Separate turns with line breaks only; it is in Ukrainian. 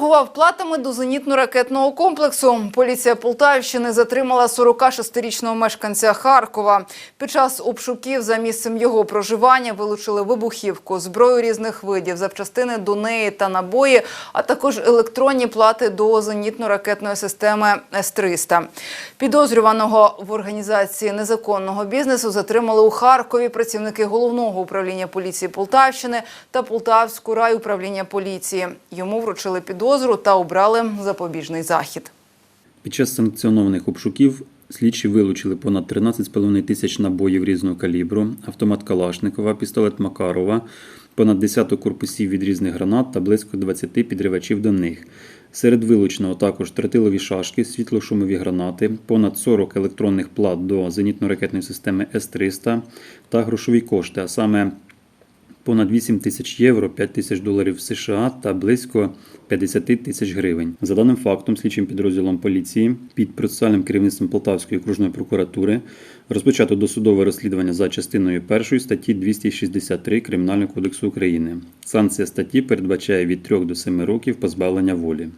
торгував платами до зенітно-ракетного комплексу. Поліція Полтавщини затримала 46-річного мешканця Харкова. Під час обшуків за місцем його проживання вилучили вибухівку, зброю різних видів, запчастини до неї та набої, а також електронні плати до зенітно-ракетної системи С-300. Підозрюваного в організації незаконного бізнесу затримали у Харкові працівники головного управління поліції Полтавщини та Полтавську райуправління поліції. Йому вручили підозру та обрали запобіжний захід.
Під час санкціонованих обшуків слідчі вилучили понад 13,5 тисяч набоїв різного калібру, автомат Калашникова, пістолет Макарова, понад десяток корпусів від різних гранат та близько 20 підривачів до них. Серед вилученого також тротилові шашки, світлошумові гранати, понад 40 електронних плат до зенітно-ракетної системи С-300 та грошові кошти, а саме понад 8 тисяч євро, 5 тисяч доларів США та близько 50 тисяч гривень. За даним фактом, слідчим підрозділом поліції під процесуальним керівництвом Полтавської окружної прокуратури розпочато досудове розслідування за частиною 1 статті 263 Кримінального кодексу України. Санкція статті передбачає від 3 до 7 років позбавлення волі.